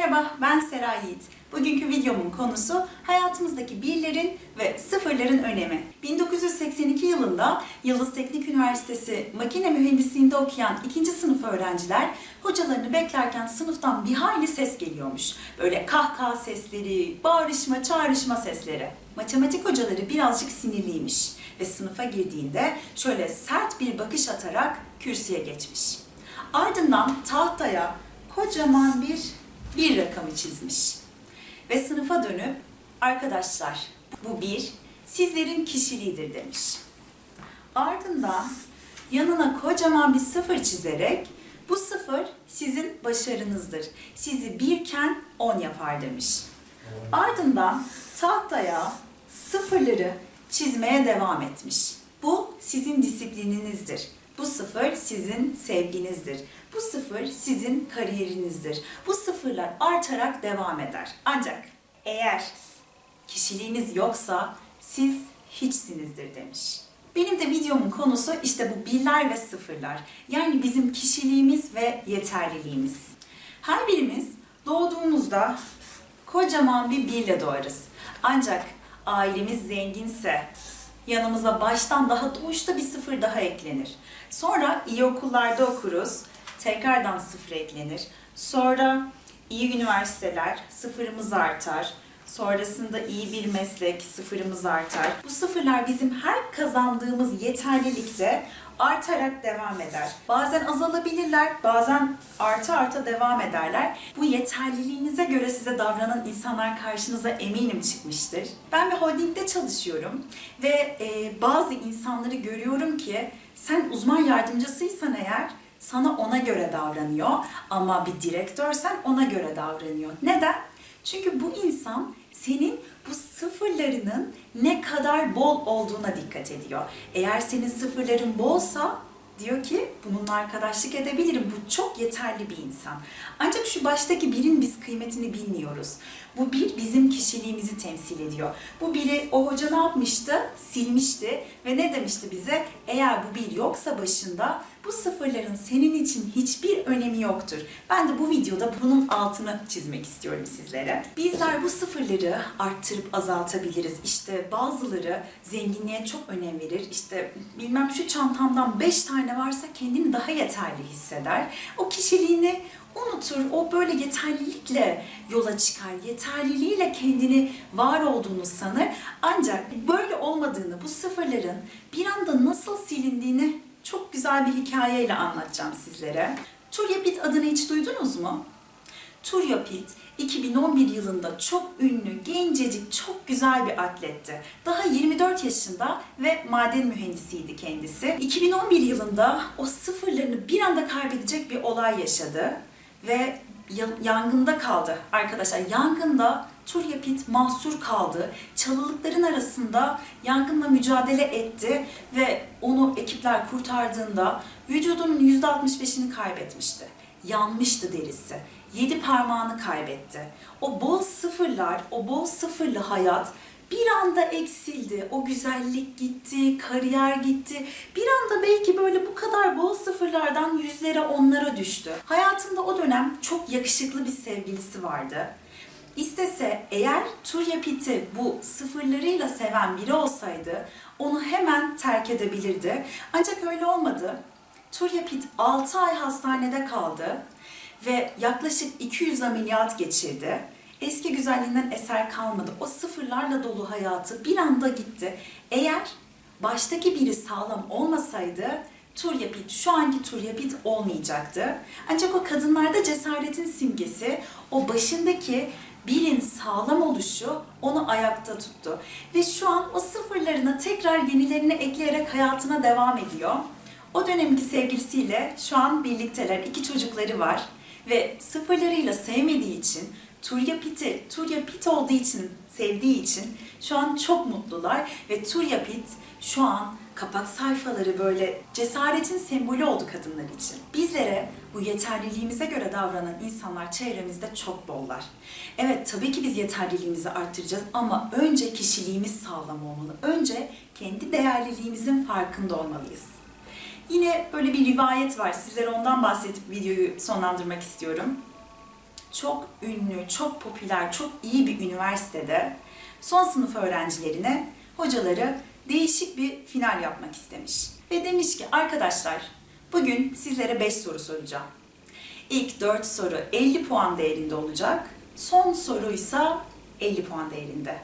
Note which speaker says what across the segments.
Speaker 1: Merhaba, ben Sera Yiğit. Bugünkü videomun konusu hayatımızdaki birlerin ve sıfırların önemi. 1982 yılında Yıldız Teknik Üniversitesi Makine Mühendisliğinde okuyan ikinci sınıf öğrenciler hocalarını beklerken sınıftan bir hayli ses geliyormuş. Böyle kahkaha sesleri, bağırışma, çağrışma sesleri. Matematik hocaları birazcık sinirliymiş ve sınıfa girdiğinde şöyle sert bir bakış atarak kürsüye geçmiş. Ardından tahtaya kocaman bir bir rakamı çizmiş. Ve sınıfa dönüp arkadaşlar bu bir sizlerin kişiliğidir demiş. Ardından yanına kocaman bir sıfır çizerek bu sıfır sizin başarınızdır. Sizi birken on yapar demiş. Ardından tahtaya sıfırları çizmeye devam etmiş. Bu sizin disiplininizdir. Bu sıfır sizin sevginizdir. Bu sıfır sizin kariyerinizdir. Bu sıfırlar artarak devam eder. Ancak eğer kişiliğiniz yoksa siz hiçsinizdir demiş. Benim de videomun konusu işte bu birler ve sıfırlar. Yani bizim kişiliğimiz ve yeterliliğimiz. Her birimiz doğduğumuzda kocaman bir birle doğarız. Ancak ailemiz zenginse yanımıza baştan daha doğuşta bir sıfır daha eklenir. Sonra iyi okullarda okuruz, tekrardan sıfır eklenir. Sonra iyi üniversiteler, sıfırımız artar. Sonrasında iyi bir meslek, sıfırımız artar. Bu sıfırlar bizim her kazandığımız yeterlilikte artarak devam eder. Bazen azalabilirler, bazen arta arta devam ederler. Bu yeterliliğinize göre size davranan insanlar karşınıza eminim çıkmıştır. Ben bir holdingde çalışıyorum ve e, bazı insanları görüyorum ki sen uzman yardımcısıysan eğer sana ona göre davranıyor ama bir direktörsen ona göre davranıyor. Neden? Çünkü bu insan senin bu sıfırlarının ne kadar bol olduğuna dikkat ediyor. Eğer senin sıfırların bolsa diyor ki bununla arkadaşlık edebilirim. Bu çok yeterli bir insan. Ancak şu baştaki birin biz kıymetini bilmiyoruz. Bu bir bizim kişiliğimizi temsil ediyor. Bu biri o hoca ne yapmıştı? Silmişti ve ne demişti bize? Eğer bu bir yoksa başında bu sıfırların senin için hiçbir önemi yoktur. Ben de bu videoda bunun altını çizmek istiyorum sizlere. Bizler bu sıfırları arttırıp azaltabiliriz. İşte bazıları zenginliğe çok önem verir. İşte bilmem şu çantamdan 5 tane varsa kendini daha yeterli hisseder. O kişiliğini unutur. O böyle yeterlilikle yola çıkar. Yeterliliğiyle kendini var olduğunu sanır. Ancak böyle olmadığını, bu sıfırların bir anda nasıl silindiğini çok güzel bir hikayeyle anlatacağım sizlere. Turya Pitt adını hiç duydunuz mu? Turya Pitt 2011 yılında çok ünlü, gencecik, çok güzel bir atletti. Daha 24 yaşında ve maden mühendisiydi kendisi. 2011 yılında o sıfırlarını bir anda kaybedecek bir olay yaşadı ve yangında kaldı arkadaşlar. Yangında Turya Pitt mahsur kaldı. Çalılıkların arasında yangınla mücadele etti ve onu ekipler kurtardığında vücudunun %65'ini kaybetmişti. Yanmıştı derisi. Yedi parmağını kaybetti. O bol sıfırlar, o bol sıfırlı hayat bir anda eksildi. O güzellik gitti, kariyer gitti. Bir anda belki böyle bu kadar bol sıfırlardan yüzlere onlara düştü. Hayatında o dönem çok yakışıklı bir sevgilisi vardı. İstese eğer Turya Pitt'i bu sıfırlarıyla seven biri olsaydı onu hemen terk edebilirdi. Ancak öyle olmadı. Turya Pitt 6 ay hastanede kaldı ve yaklaşık 200 ameliyat geçirdi. Eski güzelliğinden eser kalmadı. O sıfırlarla dolu hayatı bir anda gitti. Eğer baştaki biri sağlam olmasaydı Turya Pitt, şu anki Turya Pitt olmayacaktı. Ancak o kadınlarda cesaretin simgesi, o başındaki birin sağlam oluşu onu ayakta tuttu. Ve şu an o sıfırlarına tekrar yenilerini ekleyerek hayatına devam ediyor. O dönemki sevgilisiyle şu an birlikteler. iki çocukları var. Ve sıfırlarıyla sevmediği için, Turya Pitt'i, Turya Pitt olduğu için, sevdiği için şu an çok mutlular. Ve Turya Pitt şu an kapak sayfaları böyle cesaretin sembolü oldu kadınlar için. Bizlere bu yeterliliğimize göre davranan insanlar çevremizde çok bollar. Evet tabii ki biz yeterliliğimizi arttıracağız ama önce kişiliğimiz sağlam olmalı. Önce kendi değerliliğimizin farkında olmalıyız. Yine böyle bir rivayet var. Sizlere ondan bahsedip videoyu sonlandırmak istiyorum. Çok ünlü, çok popüler, çok iyi bir üniversitede son sınıf öğrencilerine hocaları değişik bir final yapmak istemiş. Ve demiş ki arkadaşlar bugün sizlere 5 soru soracağım. İlk 4 soru 50 puan değerinde olacak. Son soruysa 50 puan değerinde.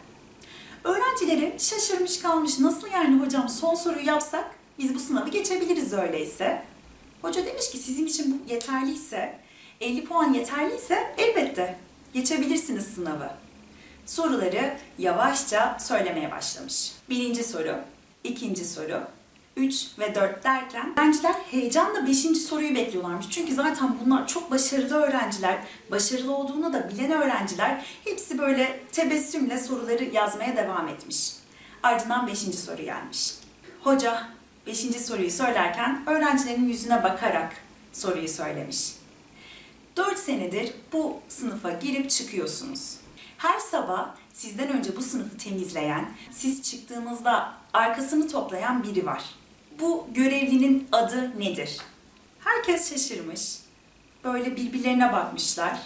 Speaker 1: Öğrencileri şaşırmış kalmış. Nasıl yani hocam son soruyu yapsak biz bu sınavı geçebiliriz öyleyse. Hoca demiş ki sizin için bu yeterliyse, 50 puan yeterliyse elbette geçebilirsiniz sınavı. Soruları yavaşça söylemeye başlamış. Birinci soru, ikinci soru, 3 ve 4 derken öğrenciler heyecanla 5. soruyu bekliyorlarmış. Çünkü zaten bunlar çok başarılı öğrenciler, başarılı olduğunu da bilen öğrenciler hepsi böyle tebessümle soruları yazmaya devam etmiş. Ardından 5. soru gelmiş. Hoca 5. soruyu söylerken öğrencilerin yüzüne bakarak soruyu söylemiş. 4 senedir bu sınıfa girip çıkıyorsunuz. Her sabah sizden önce bu sınıfı temizleyen, siz çıktığınızda arkasını toplayan biri var. Bu görevlinin adı nedir? Herkes şaşırmış. Böyle birbirlerine bakmışlar.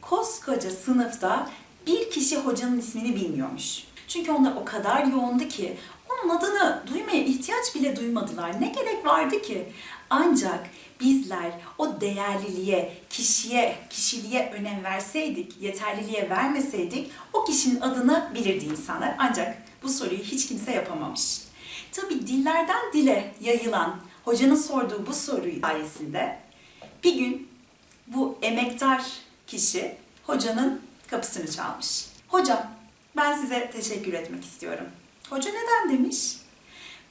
Speaker 1: Koskoca sınıfta bir kişi hocanın ismini bilmiyormuş. Çünkü onlar o kadar yoğundu ki onun adını duymaya ihtiyaç bile duymadılar. Ne gerek vardı ki? Ancak bizler o değerliliğe, kişiye, kişiliğe önem verseydik, yeterliliğe vermeseydik o kişinin adını bilirdi insanlar. Ancak bu soruyu hiç kimse yapamamış. Tabi dillerden dile yayılan hocanın sorduğu bu soruyu sayesinde bir gün bu emektar kişi hocanın kapısını çalmış. Hocam ben size teşekkür etmek istiyorum. Hoca neden demiş?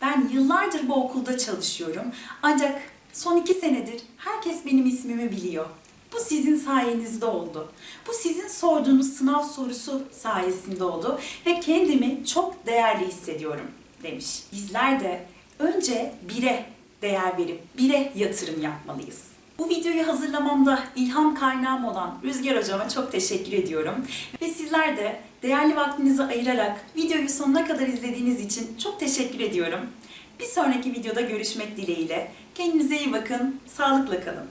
Speaker 1: Ben yıllardır bu okulda çalışıyorum. Ancak son iki senedir herkes benim ismimi biliyor. Bu sizin sayenizde oldu. Bu sizin sorduğunuz sınav sorusu sayesinde oldu ve kendimi çok değerli hissediyorum demiş. Bizler de önce bire değer verip bire yatırım yapmalıyız. Bu videoyu hazırlamamda ilham kaynağım olan Rüzgar Hocama çok teşekkür ediyorum. Ve sizler de değerli vaktinizi ayırarak videoyu sonuna kadar izlediğiniz için çok teşekkür ediyorum. Bir sonraki videoda görüşmek dileğiyle. Kendinize iyi bakın, sağlıkla kalın.